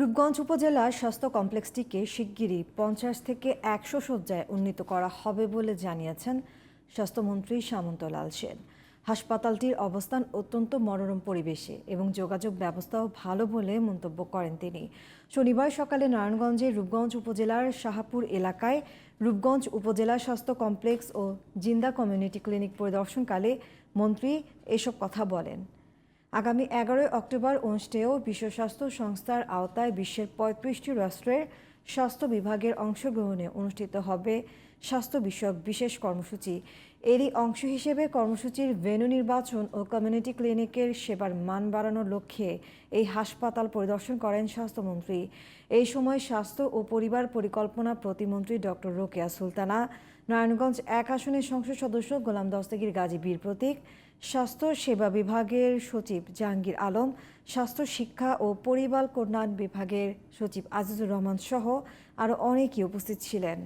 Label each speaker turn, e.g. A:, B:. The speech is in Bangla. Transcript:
A: রূপগঞ্জ উপজেলার স্বাস্থ্য কমপ্লেক্সটিকে শিগগিরই পঞ্চাশ থেকে একশো শয্যায় উন্নীত করা হবে বলে জানিয়েছেন স্বাস্থ্যমন্ত্রী সামন্তলাল সেন। হাসপাতালটির অবস্থান অত্যন্ত মনোরম পরিবেশে এবং যোগাযোগ ব্যবস্থাও ভালো বলে মন্তব্য করেন তিনি। শনিবার সকালে নারায়ণগঞ্জের রূপগঞ্জ উপজেলার শাহাপুর এলাকায় রূপগঞ্জ উপজেলা স্বাস্থ্য কমপ্লেক্স ও জিন্দা কমিউনিটি ক্লিনিক পরিদর্শনকালে মন্ত্রী এসব কথা বলেন। আগামী এগারোই অক্টোবর অনুষ্ঠেয় বিশ্ব স্বাস্থ্য সংস্থার আওতায় বিশ্বের পঁয়ত্রিশটি রাষ্ট্রের স্বাস্থ্য বিভাগের অংশগ্রহণে অনুষ্ঠিত হবে স্বাস্থ্য বিষয়ক বিশেষ কর্মসূচি। এরই অংশ হিসেবে কর্মসূচির ভেন্যু নির্বাচন ও কমিউনিটি ক্লিনিকের সেবার মান বাড়ানোর লক্ষ্যে এই হাসপাতাল পরিদর্শন করেন স্বাস্থ্যমন্ত্রী। এই সময় স্বাস্থ্য ও পরিবার পরিকল্পনা প্রতিমন্ত্রী ডক্টর রোকেয়া সুলতানা, নারায়ণগঞ্জ এক আসনের সংসদ সদস্য গোলাম দস্তগীর গাজী বীর প্রতীক, স্বাস্থ্য সেবা বিভাগের সচিব জাহাঙ্গীর আলম, স্বাস্থ্য শিক্ষা ও পরিবার কল্যাণ বিভাগের সচিব আজিজুর রহমান সহ আরও অনেকেই উপস্থিত ছিলেন।